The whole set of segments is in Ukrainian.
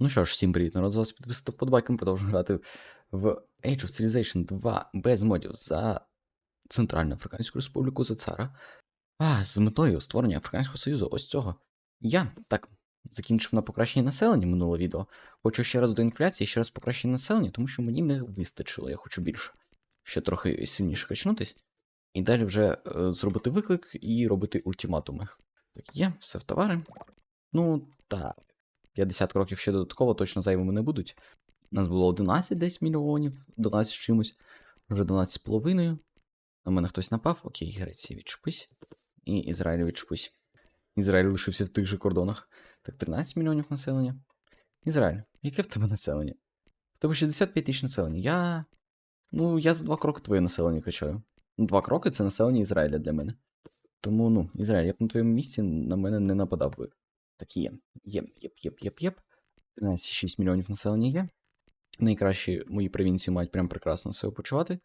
Ну що ж, всім привіт, народ, з вас підписати вподобайком, продовжуємо грати в Age of Civilization 2 без модів за Центральну Африканську Республіку за цара. А, з метою створення Африканського Союзу, ось цього. Я так закінчив на покращення населення минуле відео. Хочу ще раз до інфляції, ще раз покращення населення, тому що мені не вистачило, я хочу більше. Ще трохи сильніше качнутись. І далі вже е, зробити виклик і робити ультиматуми. Так, є, все в товари. Ну, так. 50 кроків ще додатково точно зайвими не будуть. У нас було 11 десь мільйонів, 12 з чимось, вже 12 з половиною. На мене хтось напав. Окей, Греція відчепись. І Ізраїль відчепись. Ізраїль лишився в тих же кордонах. Так, 13 мільйонів населення. Ізраїль, яке в тебе населення? В тебе 65 тисяч населення. Я. Ну, я за два кроки твоє населення качаю. Два кроки це населення Ізраїля для мене. Тому, ну, Ізраїль, я б на твоєму місці на мене не нападав би. Так є. Є, єп, єп, єп, єп. 13,6 мільйонів населення є. Найкращі мої провінції мають прям прекрасно себе почувати.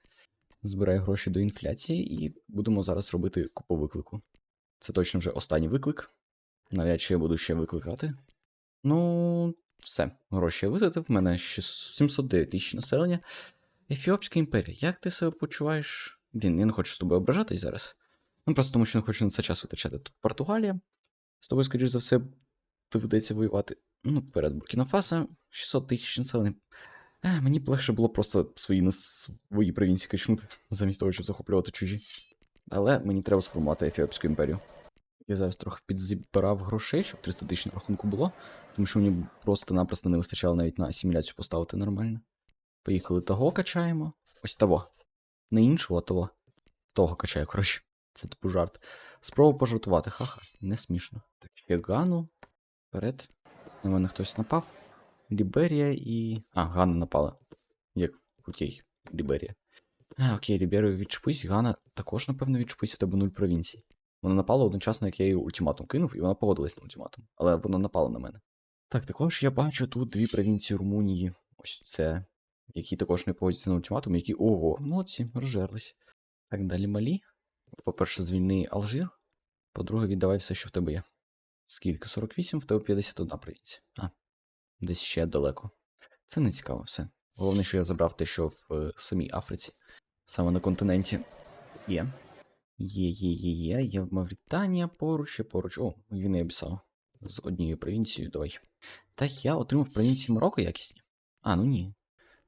Збираю гроші до інфляції і будемо зараз робити купу виклику. Це точно вже останній виклик. Навряд чи я буду ще викликати. Ну, все, гроші я витратив. В мене ще 709 тисяч населення. Ефіопська імперія, як ти себе почуваєш? Блін, я не хочу з тобою ображатись зараз. Ну, просто тому що не хочу на це час витрачати. Тут Португалія. З тобою, скоріш за все, доведеться воювати. Ну, перед Буркіна-Фасо, 600 тисяч населення. А, мені б легше було просто свої на свої провінції качнути, замість того, щоб захоплювати чужі. Але мені треба сформувати Ефіопську імперію. Я зараз трохи підзібрав грошей, щоб 300 тисяч на рахунку було, тому що мені просто-напросто не вистачало навіть на асиміляцію поставити нормально. Поїхали того качаємо. Ось того. Не іншого, а того. Того качаю, коротше. Це типу жарт. Спробую пожартувати, ха-ха, не смішно. Так, ще Гану. Вперед. На мене хтось напав. Ліберія і. А, Гана напала. Як. Окей, Ліберія. А, окей, Ліберію відчепись. Гана також, напевно, відчепись в тебе нуль провінцій. Вона напала одночасно, як я їй ультиматум кинув, і вона погодилась на ультиматум. Але вона напала на мене. Так, також я бачу тут дві провінції Румунії. Ось це. Які також не погодяться на ультиматум, які. Ого, молодці, розжерлись. Так, далі малі. По-перше, звільни Алжир. По-друге, віддавай все, що в тебе є. Скільки? 48, в тебе 51 провінція. А, десь ще далеко. Це не цікаво все. Головне, що я забрав те, що в е, самій Африці, саме на континенті. Є. Є, є, є, є. Є Мавританія поруч, є поруч. О, він і обіцяв. З однією провінцією, давай. Так я отримав провінції Марокко якісні. А, ну ні.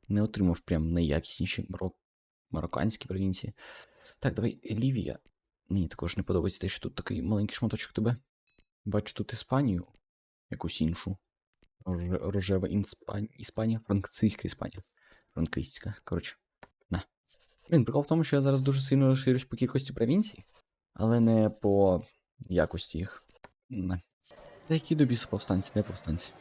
Не отримав прям найякісніші Марок... марокканські провінції. Так, давай, Лівія. Мені також не подобається те, що тут такий маленький шматочок тебе. Бачу тут Іспанію, якусь іншу. Роже- Рожева Інспан... Іспанія, французька Іспанія. Франкистська, коротше. На. Блін, прикол в тому, що я зараз дуже сильно розширюсь по кількості провінцій, але не по якості їх. На. Та які до повстанці, де повстанці?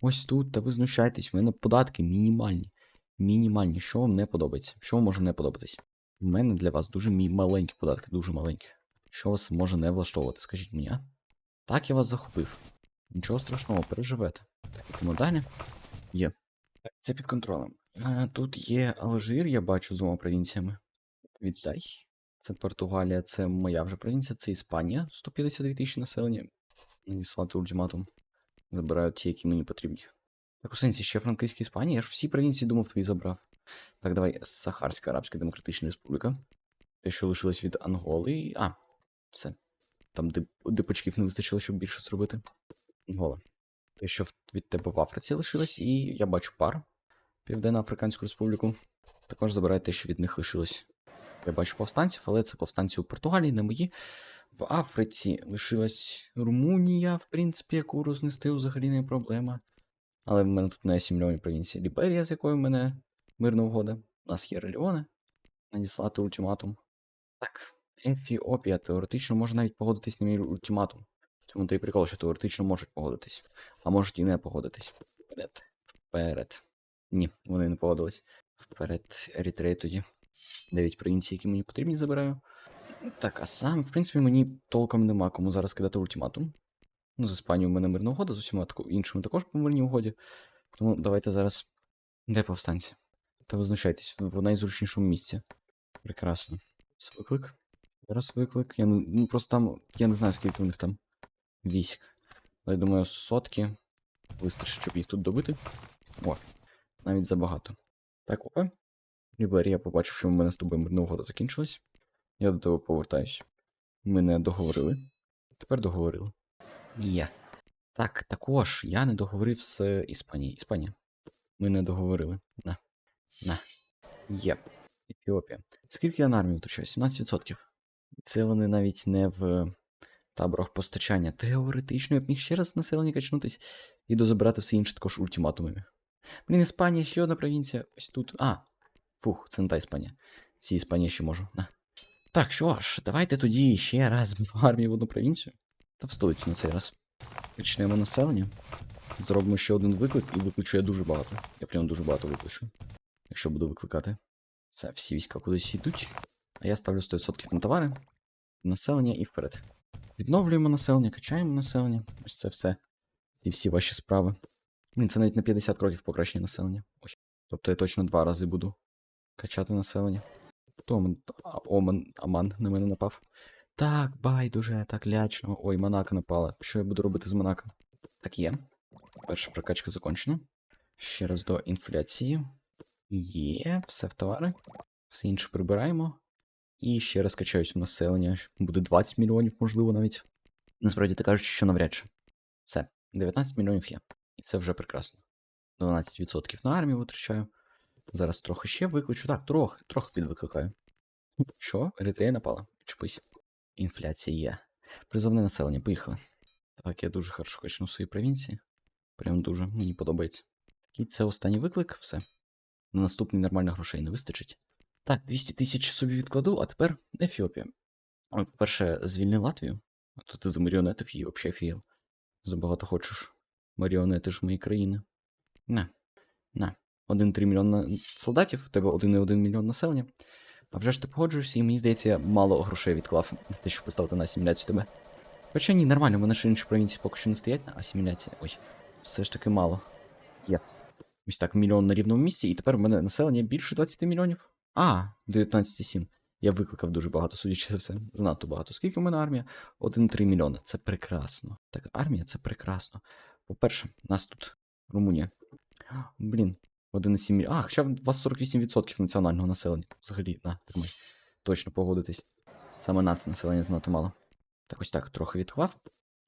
Ось тут, та ви знущаєтесь, в мене податки мінімальні. Мінімальні. Що вам не подобається? Що вам може не подобатись? У мене для вас дуже маленькі податки, дуже маленькі. Що вас може не влаштовувати, скажіть мені, а? Так я вас захопив. Нічого страшного, переживете. Так, ідемо далі. Є. Це під контролем. А, тут є Алжир, я бачу з двома провінціями. Віддай. Це Португалія, це моя вже провінція, це Іспанія, 152 тисячі населення. Надіслати ультиматум. Забираю ті, які мені потрібні. Так, у сенсі, ще Франківська Іспанія, я ж всі провінції думав, твої забрав. Так, давай, Сахарська Арабська Демократична Республіка. Те, що лишилось від Анголи. А, все. Там дип- дипочків не вистачило, щоб більше зробити. Ангола. Те, що від тебе в Африці лишилось, і я бачу пар. Південно-Африканську Республіку. Також забирай те, що від них лишилось. Я бачу повстанців, але це повстанці у Португалії, не мої. В Африці лишилась Румунія, в принципі, яку рознести взагалі не проблема. Але в мене тут не 7 мільйонів провінцій. Ліберія, з якою в мене мирна угода. У нас є Леоне. Надіслати ультиматум. Так, Ефіопія теоретично може навіть погодитись на мій ультиматум. В Цьому то і прикол, що теоретично можуть погодитись, а можуть і не погодитись. Вперед. Вперед. Ні, вони не погодились. Вперед, Ерітрея тоді. Дев'ять провінцій, які мені потрібні, забираю. Так, а сам, в принципі, мені толком нема кому зараз кидати ультиматум. Ну, з Іспанією в мене мирна угода, з усіма іншими також по мирній угоді. Тому давайте зараз. Де повстанці? Та ви знущайтесь, в в найзручнішому місці. Прекрасно. Це виклик. Зараз виклик. Я не, ну просто там. Я не знаю, скільки у них там військ. Але я думаю, сотки. вистачить, щоб їх тут добити. О, навіть забагато. Так, опа. Лібері, я побачив, що в мене з тобою мирна угода закінчилась. Я до тебе повертаюсь. Ми не договорили. Тепер договорили. Є. Так, також я не договорив з Іспанією. Іспанія. Ми не договорили. На. На. Є. Ефіопія. Скільки я на армію втрачаю? 17%. Це вони навіть не в таборах постачання. Теоретично я б міг ще раз населення качнутись і дозабирати все інше також ультиматумами. Блін, Іспанія, ще одна провінція. Ось тут. А. Фух, це не та Іспанія. Ці Іспанія ще можу. На. Так, що ж, давайте тоді ще раз в армію в одну провінцію. Та в столицю на цей раз. Почнемо населення. Зробимо ще один виклик, і викличу я дуже багато. Я прям дуже багато викличу. Якщо буду викликати. Все, всі війська кудись йдуть. А я ставлю 100% на товари, населення і вперед. Відновлюємо населення, качаємо населення. Ось це все. Ці всі ваші справи. Блін, це навіть на 50 кроків покращення населення. Ой. Тобто я точно два рази буду качати населення. А, Оман, Аман на мене напав. Так, байдуже, так лячно. Ой, Монако напала. Що я буду робити з Монако? Так є. Перша прокачка закончена. Ще раз до інфляції. Є, все в товари. Все інше прибираємо. І ще раз качаюсь в населення. Буде 20 мільйонів, можливо, навіть. Насправді так кажучи, що навряд чи. Все, 19 мільйонів є. І це вже прекрасно. 12% на армію витрачаю. Зараз трохи ще викличу. Так, трохи, трохи підвикликаю. Що? Еритрея напала? Чепись. Інфляція є. Призовне населення, поїхали. Так, я дуже хорошо качну свої провінції. Прям дуже мені подобається. І це останній виклик, все. На наступний нормально грошей не вистачить. Так, 200 тисяч собі відкладу, а тепер Ефіопія. По-перше, звільни Латвію. А то ти за маріонетив її взагалі фіїл. Забагато хочеш. Маріонети ж мої країни. На, на. 1,3 мільйона солдатів, в тебе 1,1 мільйон населення. А вже ж ти погоджуєшся, і мені здається, мало грошей відклав на те, щоб поставити на асиміляцію тебе. Хоча ні, нормально, в мене ще інші провінції поки що не стоять на асиміляції. Ой, все ж таки мало. Є. Ось так, мільйон на рівному місці, і тепер в мене населення більше 20 мільйонів. А, 19,7. Я викликав дуже багато, судячи за все. Занадто багато. Скільки в мене армія? 1,3 мільйона. Це прекрасно. Так, армія це прекрасно. По-перше, нас тут Румунія. Блін, 1,7 мільйона. А, хоча у вас 48% національного населення. Взагалі, на, тримай. Точно погодитись. Саме нац населення занадто мало. Так ось так, трохи відклав.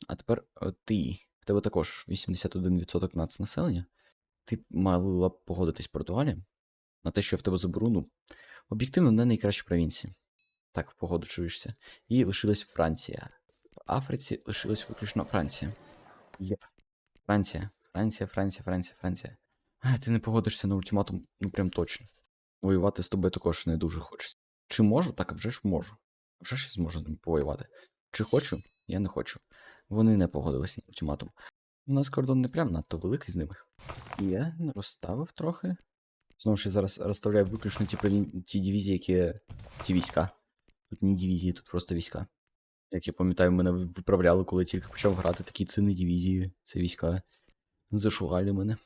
А тепер е, ти. В тебе також 81% нац населення. Ти мала б погодитись Португалія на те, що в тебе заберу, ну, об'єктивно, не найкращі провінції. Так, погоджуєшся. І лишилась Франція. В Африці лишилась виключно Франція. Єп. Франція. Франція, Франція, Франція, Франція. А, ти не погодишся на ультиматум, ну прям точно. Воювати з тобою також не дуже хочеться. Чи можу? Так, а вже ж можу. Вже ж я зможу з ними повоювати. Чи хочу? Я не хочу. Вони не погодились на ультиматум. У нас кордон не прям надто великий з ними. Я розставив трохи. Знову ж я зараз розставляю виключно ті, ті дивізії, які. ті війська. Тут не дивізії, тут просто війська. Як я пам'ятаю, мене виправляли, коли тільки почав грати такі це не дивізії, це війська. Зашугали мене.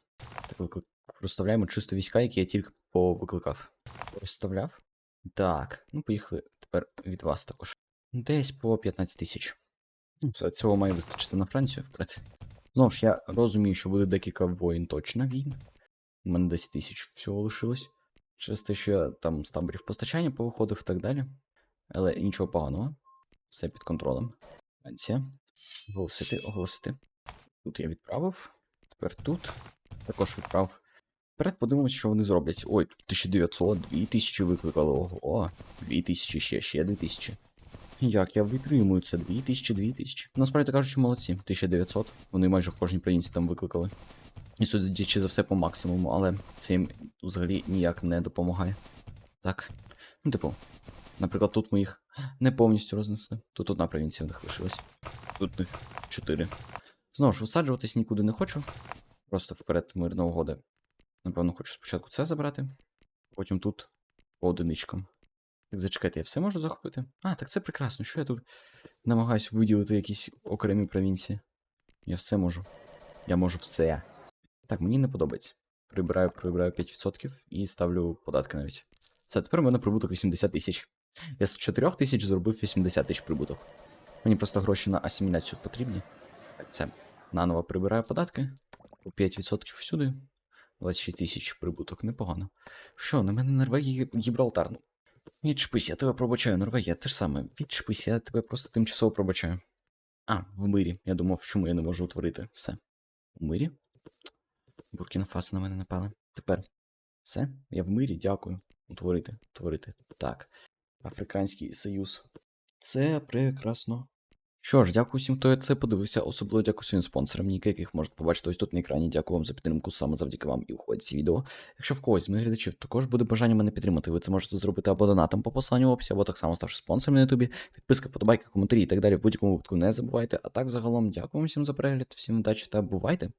Так виклик... розставляємо чисто війська, які я тільки повикликав. Розставляв. Так, ну поїхали тепер від вас також. Десь по 15 тисяч. Ну, Все, цього має вистачити на Францію вперед. Знову ж я розумію, що буде декілька воїн точно війн. У мене 10 тисяч всього лишилось. Через те, що я там з таборів постачання повиходив і так далі. Але нічого поганого. Все під контролем. Франція. Оголосити, оголосити. Тут я відправив. Тепер тут. Також відправив. Вперед подивимось, що вони зроблять. Ой, тут 1900, 2000 викликали. Ого, 2000 ще, ще 2000. Як я витримую це? 2000, 2000. Насправді кажучи, молодці. 1900. Вони майже в кожній провінції там викликали. І судячи за все по максимуму, але це їм взагалі ніяк не допомагає. Так. Ну, типу, наприклад, тут ми їх не повністю рознесли. Тут одна провінція в них лишилась. Тут них чотири. Знову ж, висаджуватись нікуди не хочу. Просто вперед мирна угода. Напевно, хочу спочатку це забрати, потім тут по одиничкам. Так, зачекайте, я все можу захопити? А, так це прекрасно. Що я тут намагаюсь виділити якісь окремі провінції? Я все можу. Я можу все. Так, мені не подобається. Прибираю, прибираю 5% і ставлю податки навіть. Це тепер у мене прибуток 80 тисяч. Я з 4 тисяч зробив 80 тисяч прибуток. Мені просто гроші на асиміляцію потрібні. Це наново прибираю податки. По 5% всюди. 26 тисяч прибуток, непогано. Що, на мене Норвегія Гібралтар. Ну, я тебе пробачаю, Норвегія, те ж саме. Відчепись, я тебе просто тимчасово пробачаю. А, в мирі. Я думав, чому я не можу утворити. Все. У мирі? Буркіна Фасо на мене напали. Тепер. Все, я в мирі, дякую. Утворити, утворити. Так. Африканський Союз. Це прекрасно. Що ж, дякую всім, хто це подивився. Особливо дякую своїм спонсорам, ніки, яких можете побачити ось тут на екрані. Дякую вам за підтримку, саме завдяки вам і входить ці відео. Якщо в когось з моїх глядачів також буде бажання мене підтримати, ви це можете зробити або донатом по посиланню в описі, або так само ставши спонсором на ютубі. Підписка, подобайки, коментарі і так далі. В будь-якому випадку не забувайте. А так, загалом, дякую всім за перегляд, всім удачі та бувайте!